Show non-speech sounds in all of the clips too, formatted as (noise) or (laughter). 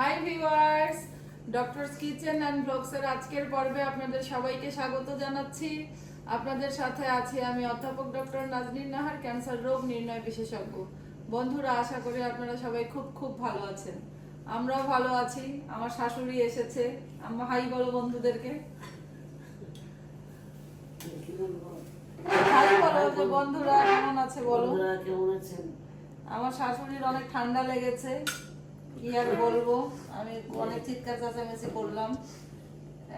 Hi viewers doctors kitchen and ব্লগসের আজকের পর্বে আপনাদের সবাইকে স্বাগত জানাচ্ছি। আপনাদের সাথে আছি আমি অধ্যাপক ডক্টর নাজনীন নাহার ক্যান্সার রোগ নির্ণয় বিশেষজ্ঞ। বন্ধুরা আশা করি আপনারা সবাই খুব খুব ভালো আছেন। আমরাও ভালো আছি। আমার শাশুড়ি এসেছে। আমার হাই বলো বন্ধুদেরকে। হাই বলো যে বন্ধুরা কেমন আছে বলো? কেমন আছেন? আমার শাশুড়ির অনেক ঠান্ডা লেগেছে। কি আর বলব? আমি অনেক চিৎকার চেঁচামেচি করলাম।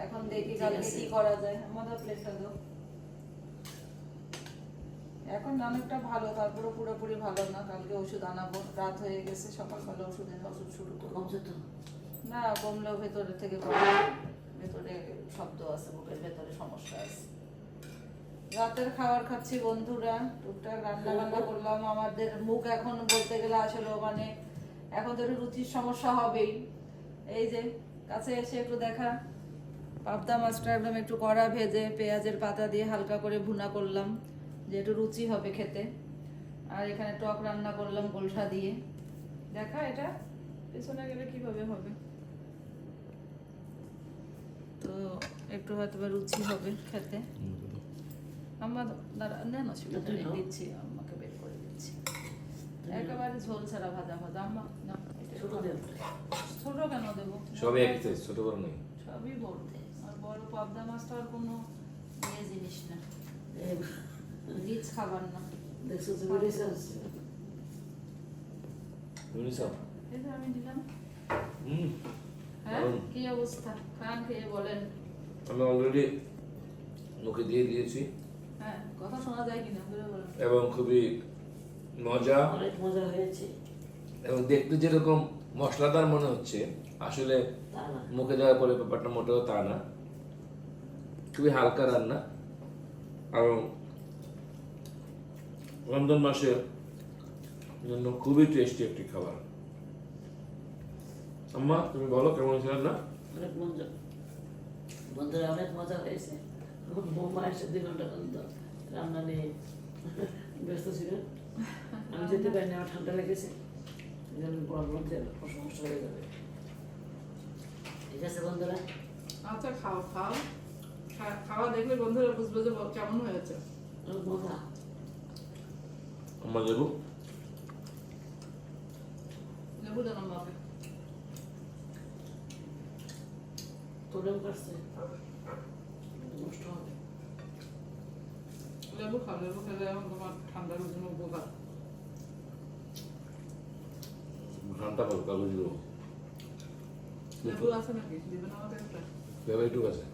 এখন দেখি কালকে কি করা যায়। আমাদের প্লেটটা এখন অনেকটা ভালো তারপরে পুরোপুরি ভালো না। কালকে ওষুধ আনাবো। রাত হয়ে গেছে সকালবেলা ওষুধের ওষুধ শুরু কমছে তো। না কমলেও ভেতরে থেকে ভেতরে শব্দ আছে বুকের ভেতরে সমস্যা আছে। রাতের খাবার খাচ্ছি বন্ধুরা। টুকটাক রান্না বান্না করলাম। আমাদের মুখ এখন বলতে গেলে আসলে মানে এখন তো একটু রুচির সমস্যা হবেই। এই যে কাছে এসে একটু দেখা। পাবদা মাছটা একদম একটু কড়া ভেজে পেঁয়াজের পাতা দিয়ে হালকা করে ভুনা করলাম যে একটু রুচি হবে খেতে। আর এখানে টক রান্না করলাম গোলসা দিয়ে। দেখা এটা পেছনে গেলে কীভাবে হবে? তো একটু হয়তো বা রুচি হবে খেতে। আমার দাঁড়া না না সেটা তুই নাও। দিচ্ছি দিচ্ছি একেবারে ঝোল ছাড়া ভাজা ভাজা আম্মা না ছোট কেন দেবো? সবই একই সাইজ ছোট বড় নেই। সবই বড়। আর বড় পাবদা মাছটা আর কোনো ইয়ে জিনিস না। রিচ খাবার না। দেখছ তো বেরিয়েছে আসছে এই যে আমি দিলাম। হুম হ্যাঁ? কি অবস্থা? খান খেয়ে বলেন। আমি অলরেডি মুখে দিয়ে দিয়েছি। হ্যাঁ কথা শোনা যায় কিনা? বলে বলেন। এবং খুবই মজা। অনেক মজা হয়েছে। এবং দেখতে যেরকম মশলাদার মনে হচ্ছে আসলে মুখে দেওয়ার পরে ব্যাপারটা মোটেও তা না। খুবই হালকা রান্না। এবং রমজান মাসের জন্য খুবই টেস্টি একটি খাবার। আম্মা তুমি বলো কেমন হয়েছে রান্না অনেক মজা। বন্ধুরা অনেক মজা হয়েছে। আমার বৌমা এসে দুই ঘণ্টা পর্যন্ত রান্না নিয়ে ব্যস্ত ছিল আমি যেতে পারিনি আমার ঠান্ডা লেগেছে। জন্য বললাম যে সমস্যা হয়ে যাবে। ঠিক আছে বন্ধুরা? আচ্ছা খাও খাও। খাওয়া দেখলে বন্ধুরা বুঝবে যে কেমন হয়েছে মজা। আম্মা লেবু? লেবু দেন আমাকে তোরেও কাটছে নষ্ট হবে লেবু খাও লেবু খেলে এখন তোমার ঠান্ডার জন্য উপকার ঘণ্টা পাবো কাগজ দেবো লেবু আছে নাকি দিবেন আমাকে একটা একটু আছে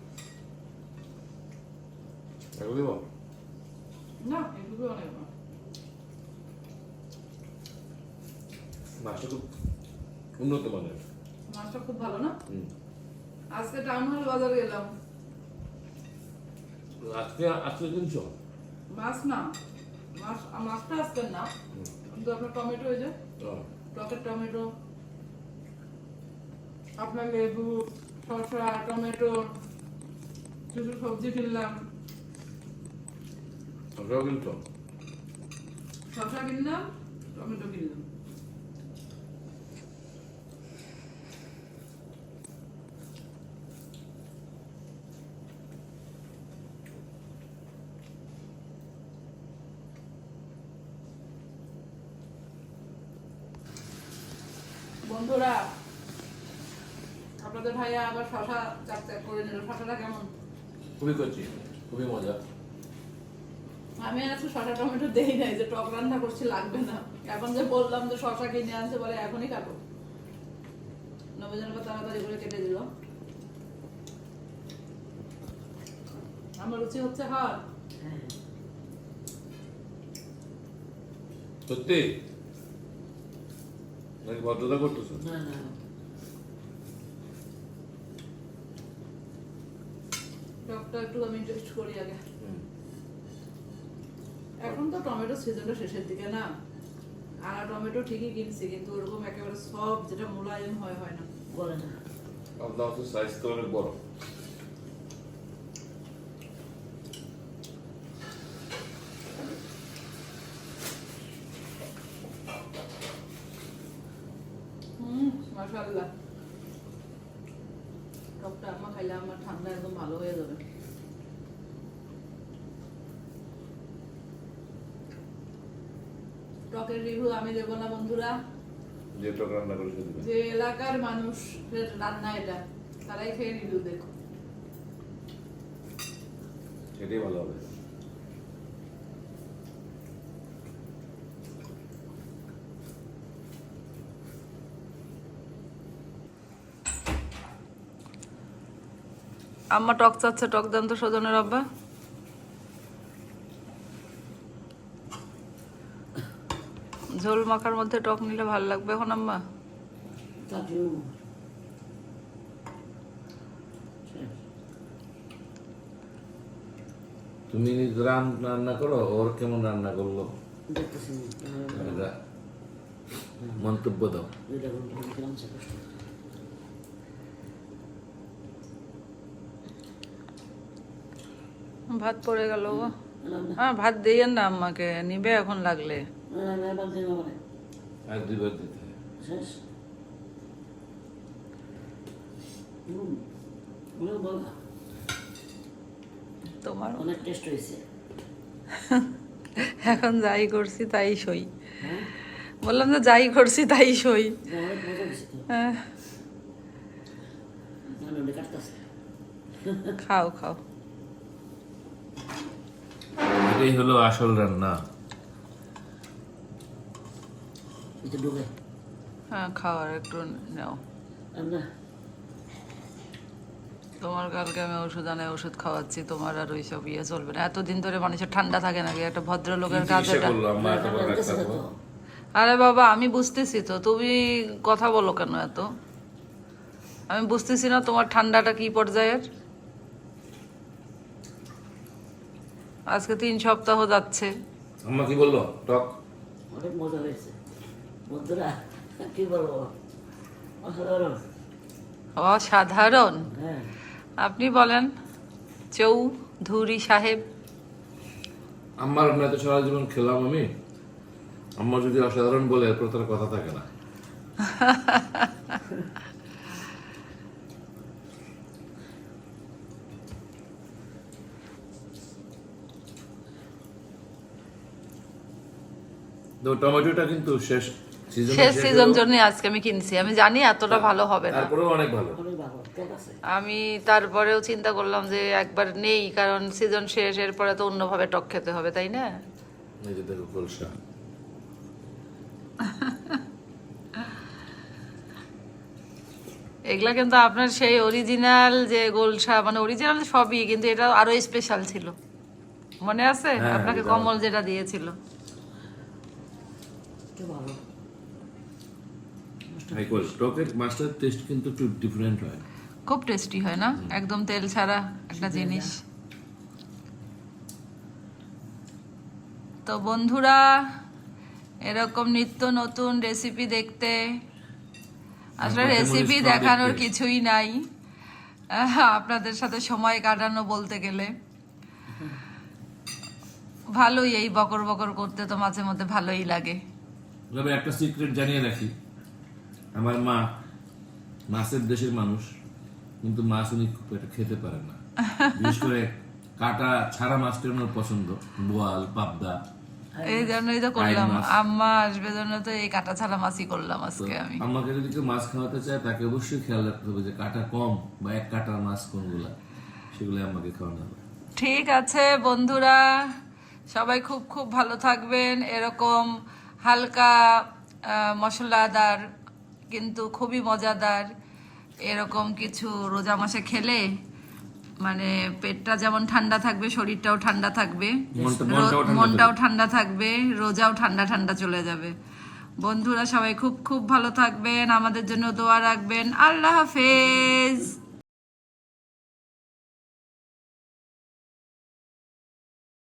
এগুলো দেবো না এটুকু অনেক মাছটা খুব উন্নত মানের মাছটা খুব ভালো না আজকে টাউন হল বাজার গেলাম আজকে আজকে কিনছো মাছ না মাছ মাছটা আসবে না কিন্তু আপনার টমেটো ওই যে টকের টমেটো আপনার লেবু শসা টমেটো কিছু সবজি কিনলাম। ওটাও কিনছো শসা কিনলাম টমেটো কিনলাম। বন্ধুরা আপনাদের ভাইয়া আবার শশা চাক করে নিল। শশাটা কেমন? খুবই করছি খুবই মজা। আমি আজকে শশা টমেটো দেই নাই যে টক রান্না করছি লাগবে না। এখন যে বললাম যে শশা কিনে আনছে বলে এখনই কাটো নবজন তাড়াতাড়ি করে কেটে দিল। আমার রুচি হচ্ছে হার সত্যি? নাকি ভদ্রতা করতেছো? না না টকটা একটু আমি টেস্ট করি আগে। এখন তো টমেটো সিজনটা শেষের দিকে না। আর টমেটো ঠিকই কিনছি কিন্তু ওরকম একেবারে সব যেটা মোলায়েম হয় হয় না। বলে না। আপনার সাইজ তো অনেক বড় হুম মাশাআল্লাহ তাহলে আমার ঠান্ডা একদম ভালো হয়ে যাবে। টকের রিভিউ আমি দেবো না বন্ধুরা। যে টক রান্না করে যে এলাকার মানুষের রান্না এটা তারাই খেয়ে রিভিউ দেখো। সেটাই ভালো হবে। আম্মা টক চাচ্ছে টক দেন তো সজনের আব্বা। ঝোল মাখার মধ্যে টক নিলে ভালো লাগবে এখন আম্মা। তুমি রান- রান্না করো ওর কেমন রান্না করল? মন্তব্য দাও দুইটা ঘণ্টা খেলাম সে কষ্ট ভাত পড়ে গেল গো। হ্যাঁ ভাত দিয়ে না আম্মাকে নিবে এখন লাগলে। দুইবার দিতে তোমার অনেক টেস্ট হয়েছে। এখন যাই করছি তাই সই। হ্যাঁ? বললাম যে যাই করছি তাই সই। হ্যাঁ, খাও খাও। এটাই হলো আসল রান্না। ডুবে হ্যাঁ খাও আর একটু নাও। তোমার কালকে আমি ওষুধ আনে ওষুধ খাওয়াচ্ছি তোমার আর ওইসব ইয়ে চলবে না। এতদিন ধরে মানুষের ঠান্ডা থাকে নাকি? একটা ভদ্রলোকের কাজ এটা আরে বাবা আমি বুঝতেছি তো। তুমি কথা বলো কেন এত? আমি বুঝতেছি না তোমার ঠান্ডাটা কি পর্যায়ের? আজকে তিন সপ্তাহ যাচ্ছে। আম্মা কি বলল? টক। অনেক মজা হয়েছে। বন্ধুরা কি বলব? অসাধারণ। অসাধারণ। হ্যাঁ। আপনি বলেন চৌধুরী সাহেব। আম্মার রান্না তো সারা জীবন খেলাম আমি। আম্মা যদি অসাধারণ বলে এরপর তার কথা থাকে না। (laughs) তো টমেটোটা কিন্তু শেষ শেষ সিজন জন্য আজকে আমি কিনছি। আমি জানি এতটা ভালো হবে না। তারপরেও অনেক ভালো। আমি তারপরেও চিন্তা করলাম যে একবার নেই কারণ সিজন শেষ এরপরে তো অন্যভাবে টক খেতে হবে তাই না? এই যে দেখো কলসা এগুলা কিন্তু আপনার সেই অরিজিনাল যে গোলসা মানে অরিজিনাল সবই কিন্তু এটা আরও স্পেশাল ছিল। মনে আছে? হ্যাঁ, আপনাকে কমল যেটা দিয়েছিল। কি ভালো। টকের মাছটার টেস্ট কিন্তু একটু ডিফারেন্ট হয়। খুব টেস্টি হয় না? একদম তেল ছাড়া একটা জিনিস। তো বন্ধুরা এরকম নিত্য নতুন রেসিপি দেখতে আসলে রেসিপি দেখানোর কিছুই নাই। আহ, আপনাদের সাথে সময় কাটানো বলতে গেলে। ভালোই এই বকর বকর করতে তো মাঝে মধ্যে ভালোই লাগে। তবে একটা সিক্রেট জানিয়ে রাখি। আমার মা মাছের দেশের মানুষ কিন্তু মাছ উনি খুব একটা খেতে পারেন না। বিশেষ করে কাটা ছাড়া মাছটা ওনার পছন্দ? বোয়াল পাবদা। এই জন্যই তো করলাম। আম্মা আসবে জন্য তো এই কাটা ছাড়া মাছই করলাম আজকে আমি। আমাকে যদি কেউ মাছ খাওয়াতে চায় তাকে অবশ্যই খেয়াল রাখতে হবে যে কাটা কম বা এক কাটার মাছ কোনগুলা সেগুলো আমাকে খাওয়ানো হবে। ঠিক আছে বন্ধুরা সবাই খুব খুব ভালো থাকবেন। এরকম হালকা মশলাদার কিন্তু খুবই মজাদার এরকম কিছু রোজা মাসে খেলে মানে পেটটা যেমন ঠান্ডা থাকবে শরীরটাও ঠান্ডা থাকবে। মনটাও ঠান্ডা থাকবে রোজাও ঠান্ডা ঠান্ডা চলে যাবে। বন্ধুরা সবাই খুব খুব ভালো থাকবেন আমাদের জন্য দোয়া রাখবেন। আল্লাহ হাফেজ।